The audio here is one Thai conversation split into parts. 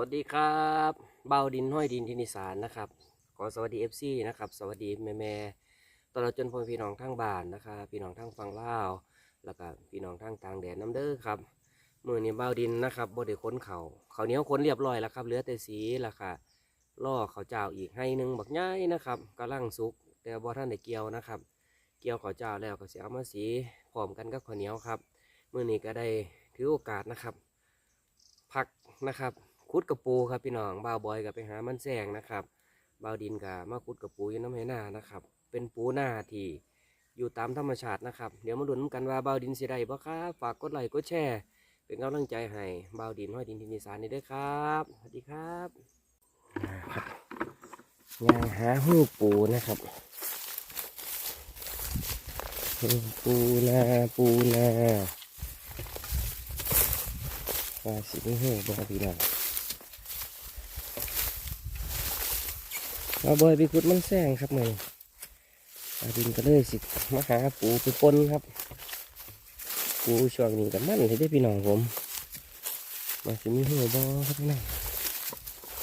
วัสดีครับเบาดินห้อยดินทินิสานนะครับขอสวัสดีเอฟซีนะครับสวัสดีแม่แม่ตลอดจนพ่อพี่น้องทั้งบ้านนะครับพี่น้องทั้งฝั่งลาวแล้วก็พี่น้องทั้งต่างแดนน้ำเด้อครับมือนี้เบาดินนะครับบ่ได้ค้นเขาเขาเหนี้ยวค้นเรียบร้อยแล้วครับเหลือแต่สีแล้วค่ะล่อเขาเจ้าอีกให้หนึ่งบักย่ายนะครับกำลังสุก แต่บ่ท่านได้เกี่ยวนะครับ เกี่ยวเขาเจ้าแล้วก็เสียเอามาสีพร้อมกันกับข้าวเหนียวครับมือนี้ก็ได้ถือโอกาสนะครับ พักนะครับ คุดกระปูครับพี่น้องบ่าวบอยกับไปหามันแซงนะครับบ่าวดินกับมาคุดกระปูอยู่น้ำไหหน้านะครับ เป็นปูหน้าที่อยู่ตามธรรมชาตินะครับ เดี๋ยวมาลุ้นกันว่าบ่าวดินสิได้บ่ครับฝากกดไลค์กดแชร์เป็นกำลังใจให้บ่าวดินห้อยดินทินิสานนี่ด้วยครับสวัสดีครับครับยางหาหูปูนะครับปูนาปูนาว่าสิไม่หูบ่ครับพี่น้อง มาบอยไปขุดมันแซงครับมืออาดินก็เลยสิมาหาปูไปปนครับ ปูช่วงนี้กับมันเลยได้พี่น้องผมมาสิมีหัวบอครับพี่น้อง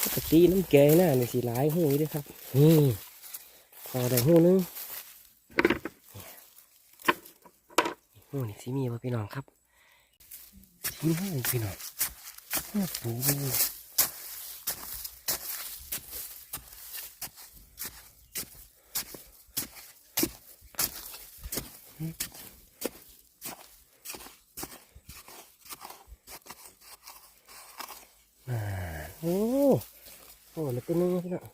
ปกติน้ำแกงหน้าในสีหลายหูด้วยครับนี่พอได้หูนึงหูนี่สิมีป่ะพี่น้องครับสิมีหูพี่น้องหูปู อ่าโอ้โหแล้วตัวนึงพี่น้อง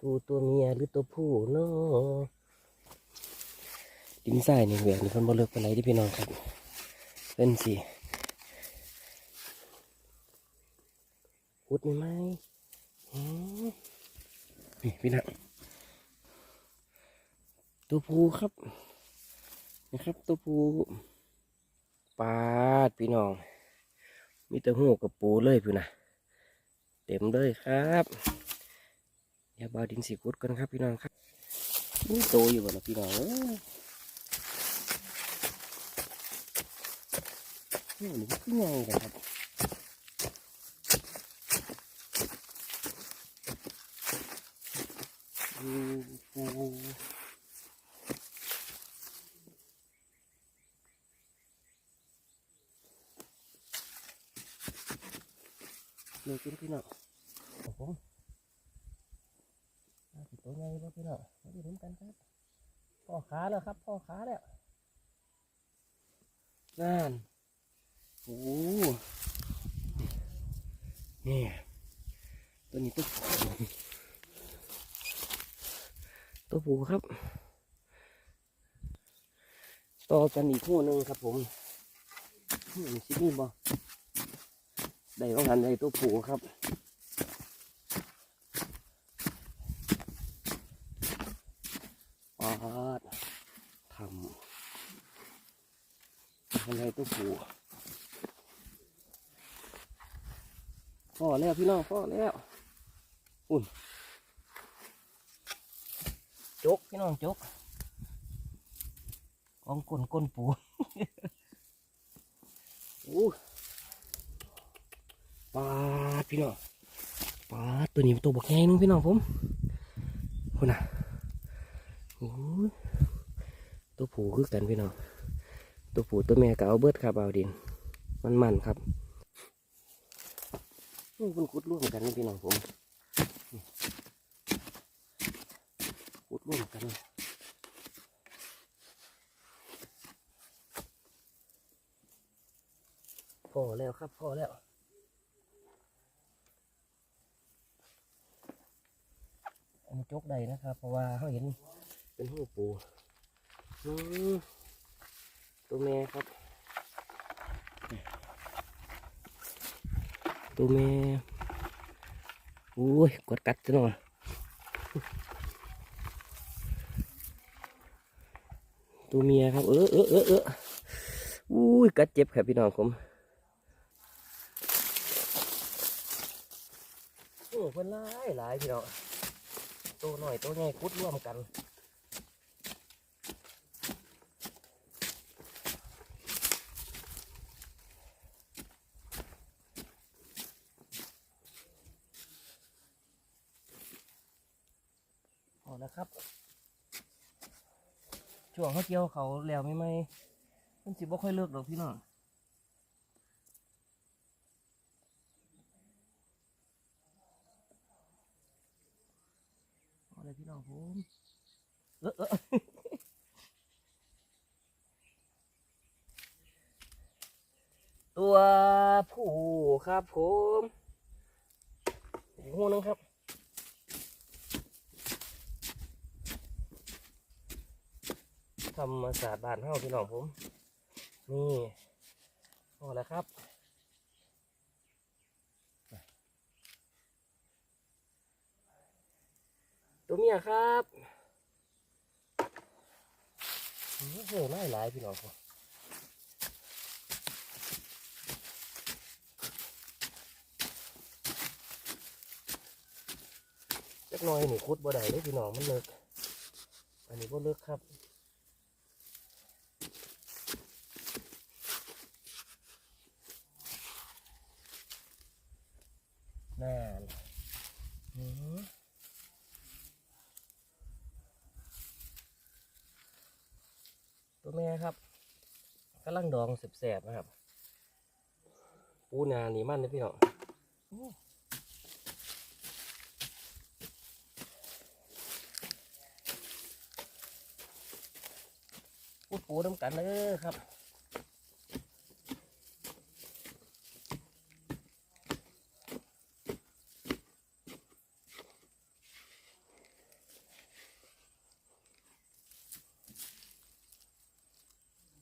ตัวตัวเมียหรือตัวผู้เนาะ ดินทรายนี่แหวนนี่เพิ่นบ่เลิกปานใดเดิพี่น้องครับเป็นสิอุดไหมอืมนี่พี่น้องตัวผู้ครับนะครับ ตัวผู้ปาดพี่น้อง มีแต่หูกับปูเลยพี่นะเต็มเลยครับอย่าบาดินสีกุดกันครับพี่น้องครับนี่โตอยู่บ่นะพี่น้อง เอ้ยนี่มันขึ้นยังกันครับอืมปูเลยกินพี่น้องโอ้โหน่าสิตัวใหญ่บ่พี่น้องมาดูน้ำกันครับพ่อขาแล้วครับพ่อขาแล้วนั่น โอ้โหนี่ตัวนี้ตัวผู้ตัวผู้ครับ ต่อกันอีกคู่หนึ่งครับผมอืมสินี่บ่ได้ว่างันได้ตัวผูครับปาดทำงันได้ตัวผู พ่อแล้วพี่น้องพ่อแล้วอุ่นจกพี่น้องจกกองก้นก้นปูอู้ปลาพี่น้องปลาตัวนี้ตัวบกแห้งนึงพี่น้องผมคนน่ะโอ้ตัวผูคือกันพี่น้องตัวผูตัวแม่ก็เอาเบิดครับเอาดิน มันมันครับ นี่คุดร่วมกันนี่พี่น้องผมนี่คุดร่วมกันพอแล้วครับพอแล้วอันนี้จกใดนะครับ เพราะว่าเขาเห็นเป็นหูปูตัวแม่ครับ ตัวแม่อุ้ยกดกัดจะหนอยตัวเมียครับ เออเออเออเอออุ้ยกัดเจ็บครับพี่น้องผมโอ้คนหลายหลายพี่น้องตัวหน่อยตัวใหญ่คุดร่วมกัน เอาละครับ ช่วงเขาเกี่ยวเขาแล้วไม่ไหมมันสิบ่ค่อยเลิกดอกพี่น้องเอาเลยพี่น้องผมเออเออตัวผู้ครับผมหูนึงครับ รรมศาสตร์บ้านเฮาพี่น้องผม นี่พอแล้วครับตัวเมียครับโอ้โหไล่หลายพี่น้องผมเล็กน้อยนี่คุดบ่ได้เลยพี่น้องมันเลิก อันนี้บ่เลิกครับ น่านหือตัวแม่ครับกำลังดองแสบๆนะครับ ปูนาหนีมันนะพี่น้องปูปูน้ำกันเลยครับ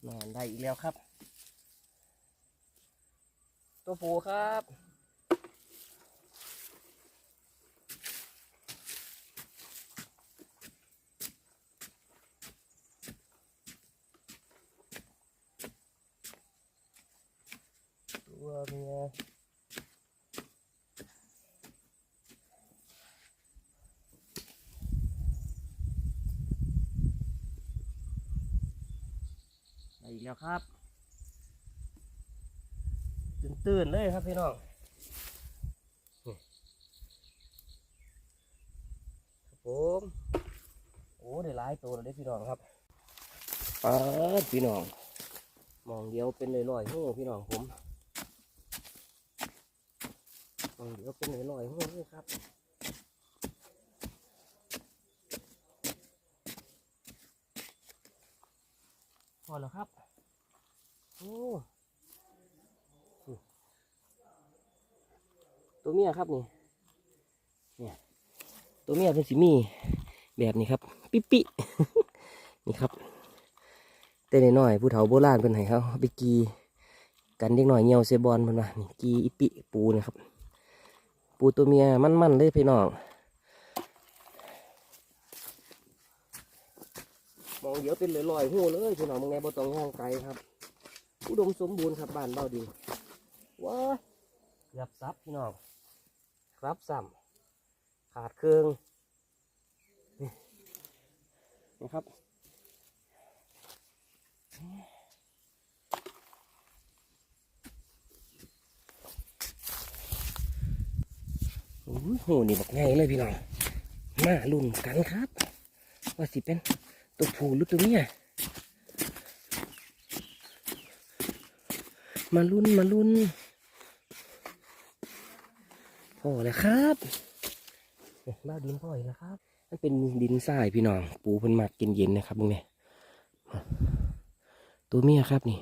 นอนได้อีกแล้วครับ ตัวผูครับ ตัวเมียได้อีกแล้วครับตื่นตื่นเลยครับพี่น้องครับผมโอ้ได้หลายตัวเลยพี่น้องครับปาดพี่น้องมองเดียวเป็นลอยๆหูพี่น้องผมมองเดียวเป็นลอยๆหูเลยครับพอแล้วครับ โอ้ตัวเมียครับนี่เนี่ยตัวเมียเป็นสีมีแบบนี้ครับ ปิปินี่ครับแต่น้อยๆผู้เฒ่าโบราณเป็นไห้เขาเอาไปกีกันเด็กหน่อยเงียวเซบอลเพิ่นว่านี่กีอิปิปูนะครับ ปูตัวเมียมันๆเลยพี่น้องมองเดี๋ยวเป็นลอยๆหูเลยพี่น้องมึงไงบ่ต้องย่างไกลครับ อุดมสมบูรณ์ครับบ้านเบาดีว้าเกือบซับพี่น้องครับซ้ำขาดเครื่องนี่นะครับโอ้โห นี่บอกไงเลยพี่น้อง มาลุ่นกันครับ ว่าสิเป็นตัวผู้หรือตัวเมีย มาลุ่นมาลุ่นพอเลยครับเนี่ยบ้าดินพ่ออีกแล้วครับ มันเป็นดินทรายพี่น้อง ปูเพิ่นมักเย็นๆนะครับมึงเนี่ยตัวเมียครับนี่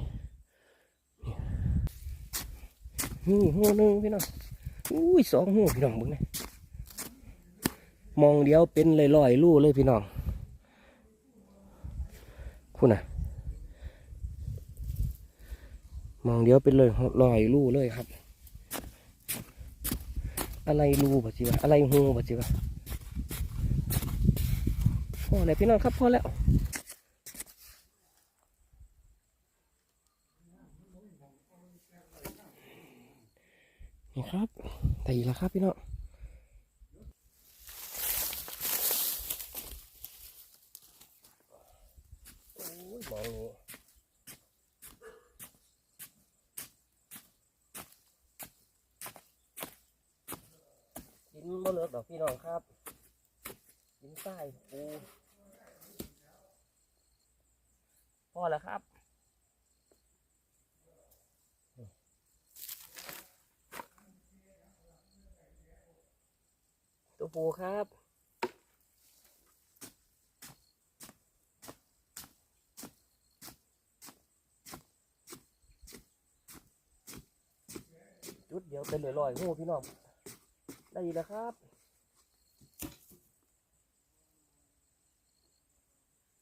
นี่หูหนึ่งพี่น้องอุ้ยสองหูพี่น้องมึงเนี่ยมองเดียวเป็นลอยๆลู่เลยพี่น้องคุณน่ะ มองเดียวเป็นเลยลอยลู่เลยครับ อะไรรูบ่จิวะอะไรหูบ่จิวะพอแล้วพี่น้องครับพอแล้วนี่ครับแต่อีกแล้วครับพี่น้องโอ้ยมองนี้ ดดอกพี่น้องครับดินทรายปูพอแล้วครับตัวปูครับจุดเดียวเป็นลอยๆงูพี่น้องได้ยินแล้วครับ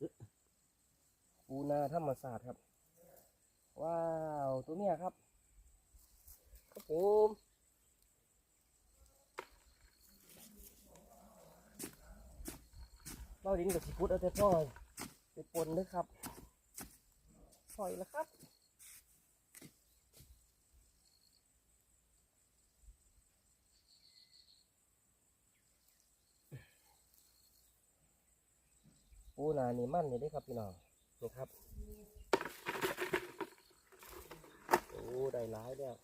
อึ๊ะปู นาธรรมศาสตร์ครับ ว้าว ตัวเนี้ยครับครับผมเบ้าดินกับสิพุดเอาแต่พ่อยไปปนด้วยครับปล่อยแล้วครับปูนานี่มั่นนี่เด้ครับพี่น้อง นี่ครับ โอ้ ได้หลายแล้ว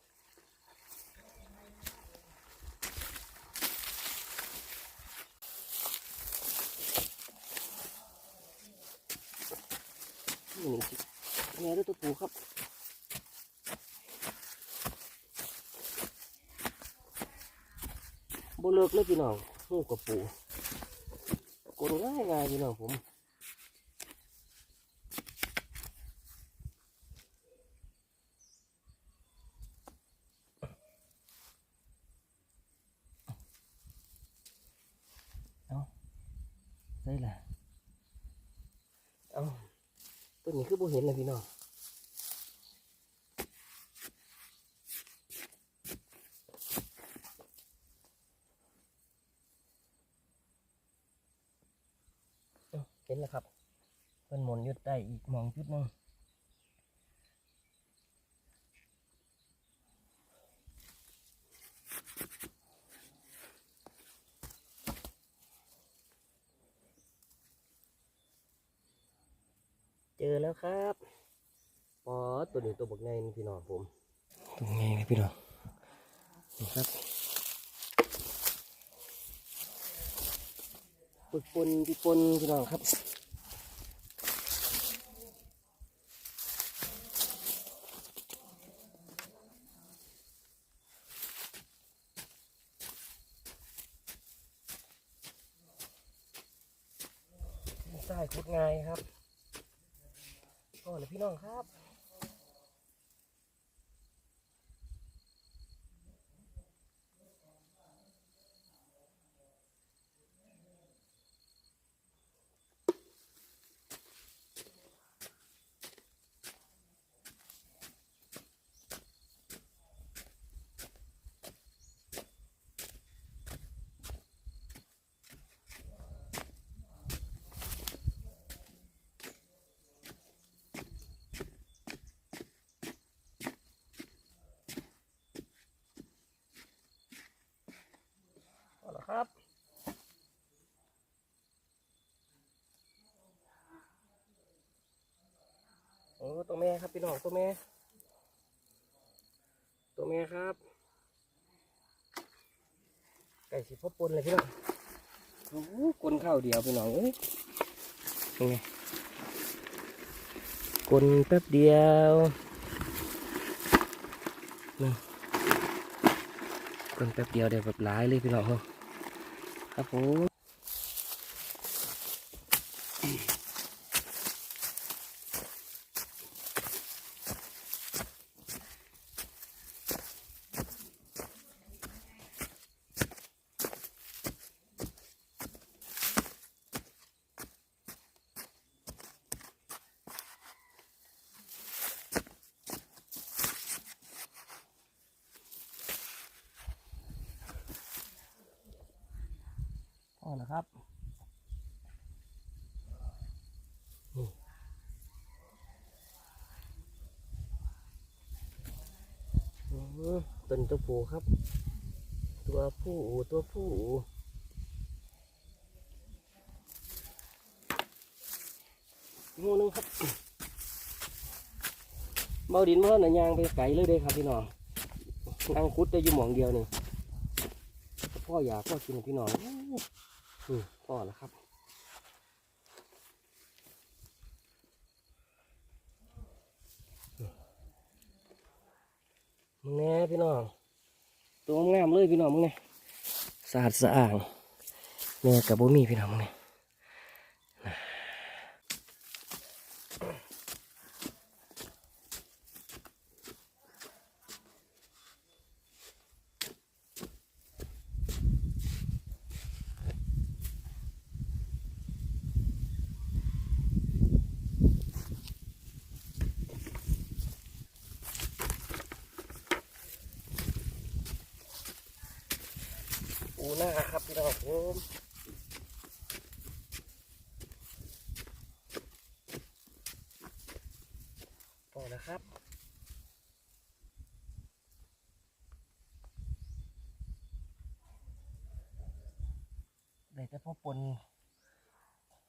นี่แม่ด้วยตัวปูครับโบเลิกเลยพี่น้องหูกับปูกดง่ายง่ายพี่น้องผม ได้แหละเอาตัวนี้คือบ่ เห็นเลยพี่น้องเห็นแล้วครับเป็นหมนยุดได้อีกมองจุดหนึง เจอแล้วครับปอตัวนี้ตัวบักไงนี่พี่น้องผม ตัวไงเลยพี่น้องนี่ครับปึกปนพี่ปนพี่น้องครับ ใต้คุดง่ายครับก็เลยพี่น้องครับ เอาละครับ โอ้ ตัวแม่ครับพี่น้องตัวแม่ ตัวแม่ครับไก่สีพ่อปนเลยพี่น้องโอ้กลนข้าวเดียวพี่น้องเอ้ยยังไงกลนแป๊บเดียวนี่กลนแป๊บเดียวเดี๋ยวแบบหลายเลยพี่น้องครับผม พอแล้วครับนี่อืมต้นตัวผู้ครับ ตัวผู้ตัวผู้งูนึงครับเบาดินเมื่อหนยางไปไกลเลยเด้ครับพี่น้องนั่งคุดได้อยู่หมองเดียวนี่พ่ออยากพ่อกินพี่น้อง อือแล้วครับมึงแน่พี่น้อง ตัวงามเลยพี่น้องมึงเนี่ยสะอาดสะอาดเนี่ยกับบ่มีพี่น้องมึงเนี่ย ได้แต่พ่อปน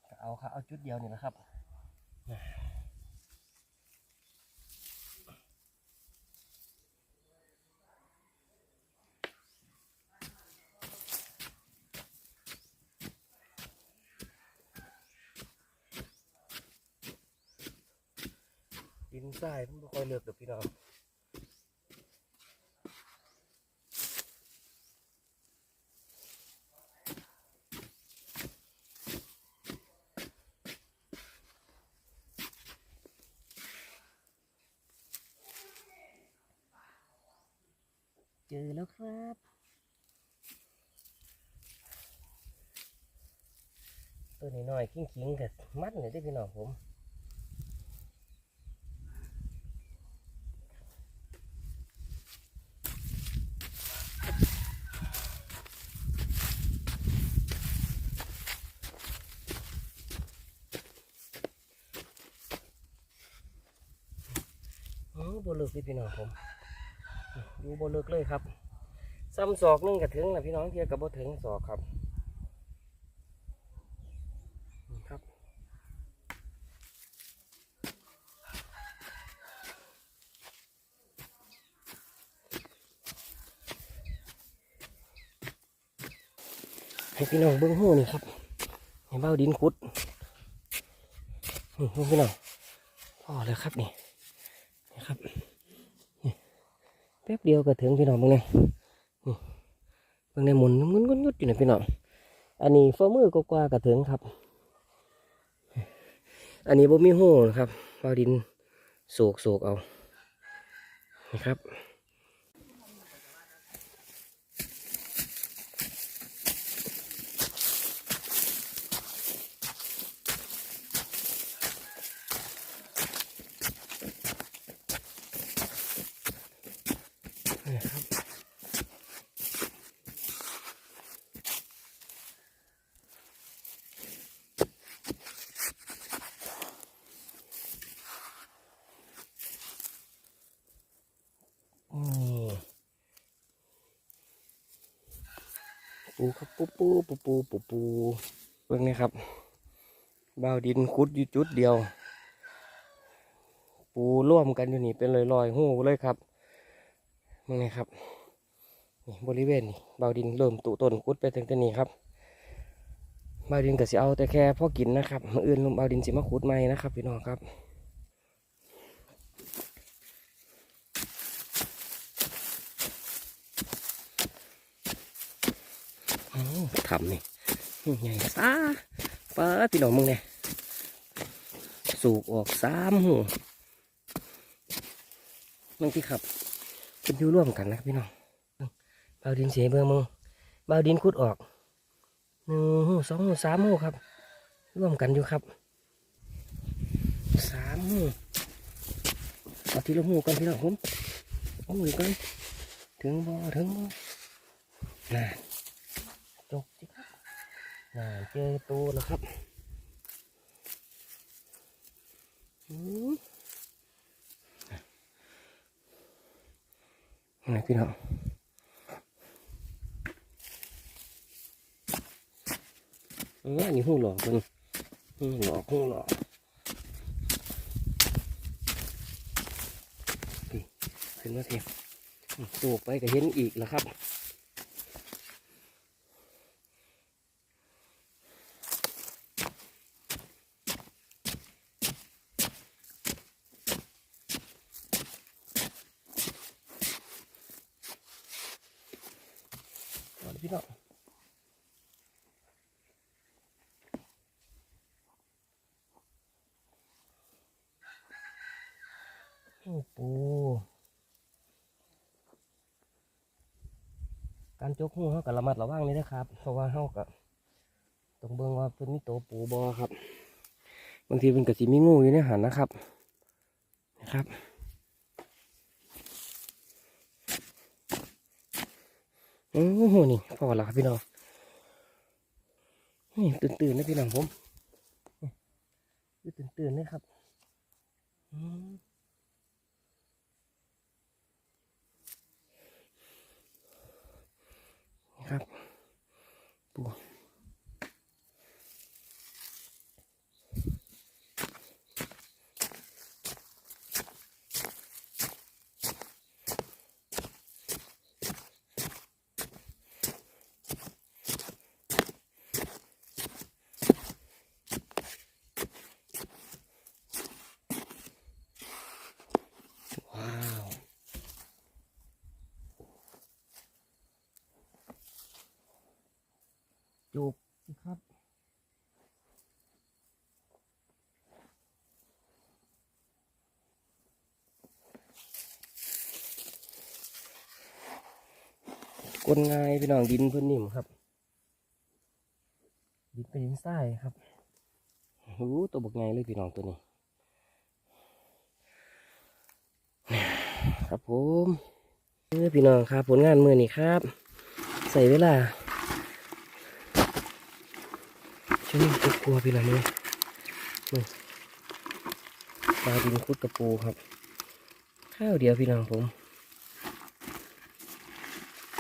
ก็เอาครับเอาจุดเดียวนี่แหละครับดินทรายมันไม่ค่อยเลือกเด้อพี่น้องเจอแล้วครับ ตัวนี้น้อยๆขิงๆกับมัดเลยได้พี่น้องผมอือบเลิกเลยพี่น้องผมดูบเลิกเลยครับซ้ำศอกนึงกับถึงนะพี่น้องเทียกับบ่ถึงศอกครับนี่ครับ ให้ พี่น้องเบิ้องหูนี่ครับให้เบ้าดินขุดนี่พี่น้องพอแล้วครับนี่นะครับนี่แป๊บเดียวก็ถึงพี่น้องเบางเนี่ยนี่เบางในหมุนงุนงุนงุดอยู่นะพี่น้องอันนี้ฝ่ามือก็กว่าก็ถึงครับ อันนี้บ่มีหูนะครับเอาดินโศกโศกเอานี่ครับ ปูครับปูปูปูปูปูปูเบิ่งนี่ครับบ่าวดินคุดอยู่จุดเดียว ปูร่วมกันอยู่นี่เป็นลอยๆหูเลยครับเบิ่งนี่ครับนี่บริเวณนี่บ่าวดินเริ่มตุต้นคุดไปถึงที่นี่ครับบ่าวดินก็สิเอาแต่แค่พอกินนะครับมื้ออื่นบ่าวดินสิมาขุดใหม่นะครับพี่น้องครับ โอ้ทำนี่ใหญ่ซาป้าพี่น้องมึงเนี่ยสูบออกสามหูมึงที่ขับเป็นอยู่ร่วมกันนะพี่น้องเบาดินเสียเบอร์มึงเบาดินคุดออกหนึ่งหูสองหูสามหูครับ ร่วมกันอยู่ครับสามหูเอาทีละหูกันพี่น้องผมโอ้ยกันถึงบ่ถึงบ่น่าจกสิครับน่า เจอตัวแล้วครับอืมนี่พี่น้องเอออันนี้หูหลอกเป็นหูหลอกหูหลอกนี่ขึ้นมาเทียบตัวไปก็เห็นอีกแล้วครับ น พี่น้องโอ้ปูการ จกหูเขากับระมัดระวังเลยนะครับ เพราะว่าเขากับต้องเบิ่งว่าเป็นมีโตปูบอครับ บางทีเป็นกระสีมีงูอยู่ในหันนะครับนะครับโอ้โหนี่พอแล้วครับพี่น้องนี่ตื่นตื่นๆนะพี่น้องผมนี่ตื่นตื่นๆนะครับ อืม นี่ครับปู สิครับ กลง่ายพี่น้องดินเพื้นนิ่มครับ ดินเป็นดินทรายครับโอ้ตัวบกไงเลยพี่น้องตัวนี้ครับผมพี่น้องครับผลงานมือนี่ครับ ใส่เวลา ช่วยกกลัวพี่น้องเลยนี่ปลาดินคุดกระปูครับ ข้าวเดียวพี่น้องผม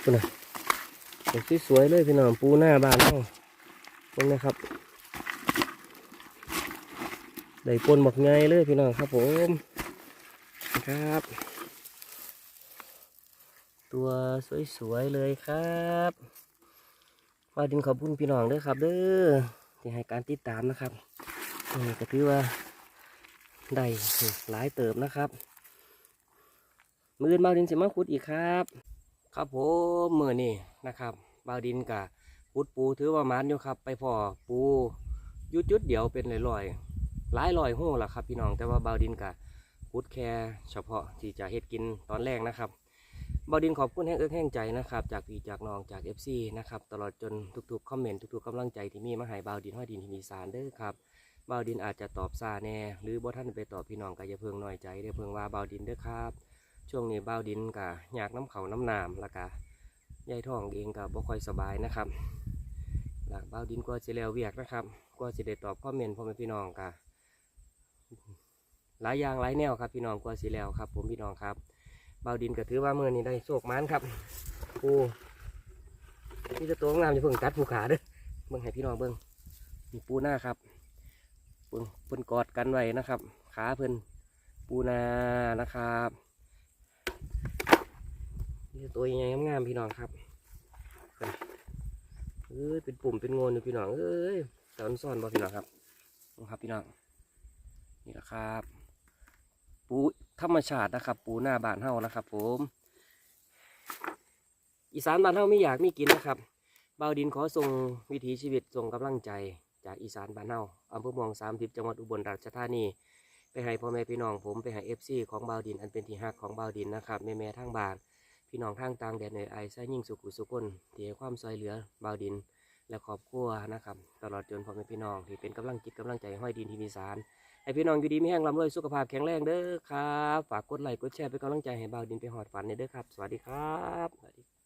คุณนะเห็นสวยๆเลยพี่น้องปูหน้าบ้านเฮาเบิ่งนะครับได้ปนหมกไงเลยพี่น้องครับผมครับ ตัวสวยๆเลยครับฝาดินขอบคุณพี่น้องด้วยครับเด้อ ที่ให้การติดตามนะครับนี่ก็ถือว่าได้หลายเติบนะครับ มืออื่นบาดินสิมาขุดอีกครับ ครับผมมือนี่นะครับบาดินกับขุดปูถือว่ามันอยู่ครับ ไปพอปูยุดยุดเดี๋ยวเป็นลอยๆหลายลอยหู้ล่ะครับ พี่น้องแต่ว่าบาดินกับขุดแค่เฉพาะที่จะเฮ็ดกินตอนแรกนะครับ บอดินขอบคุณแห้งเอิกแห้งใจนะครับจากพี่จากน้องจาก FC นะครับตลอดจนทุกๆคอมเมนต์ทุกๆกำลังใจที่มีมาให้บาวดินห้อยดินทินีสารเด้อครับบาวดินอาจจะตอบซาแน่ หรือบ่ท่านไปตอบพี่น้องก็อย่าเพิ่งน้อยใจเด้อเพิ่งว่าบาวดินเด้อครับ ช่วงนี้บาวดินกะอยากน้ำเขาน้ำนามล้วก็ยายท้องเองก็บ่ค่อยสบายนะครับหลักบาวดินก็สิแล้วเวียกนะครับก็สิได้ตอบคอมเมนต์พ่อแม่พี่น้องกะหลายอย่างหลายแนวครับพี่น้องก็สิแล้วครับ ผมพี่น้องครับ เบาดินก็ถือว่ามือนี้ได้โชคมันครับปูนี่จะตัวงามจะเพิ่งตัดผูขาเด้อเบิ่งให้พี่น้องเบิ่งมีปูหน้าครับเบิ่งเพิ่นกอดกันไว้นะครับ ขาเพิ่นปูนานะครับนี่ตัวใหญ่งามๆพี่น้องครับเอ้ยเป็นปุ่มเป็นโงนอยู่พี่น้องเอ้ยตอนซ่อนบ่พี่น้องครับครับพี่น้องนี่แหละครับ ปูธรรมชาตินะครับ ปูหน้าบ้านเฮานะครับ ผม อีสานบ้านเฮาไม่อยากมีกินนะครับบ่าวดินขอส่งวิถีชีวิตส่งกำลังใจจากอีสานบ้านเฮาอำเภอเมืองสามทิพจังหวัดอุบลราชธานีไปให้พ่อแม่พี่น้องผมไปให้เอฟซีของบ่าวดินอันเป็นที่ฮักของบ่าวดินนะครับแม่แม่ทางบ้านพี่น้องทางต่างแดนในไอซ์ยิ่งสุขุสุคนที่ความซอยเหลือบ่าวดินและครอบครัวนะครับ ตลอดจนพ่อแม่พี่น้องที่เป็นกำลังจิตกำลังใจห้อยดินที่มีสาร ให้พี่น้องอยู่ดีมีแห้งลำรวยสุขภาพแข็งแรงเด้อครับ ฝากกดไลค์กดแชร์เป็นกำลังใจให้บ่าวดินไปหอดฝันในเด้อครับ สวัสดีครับสวัสดี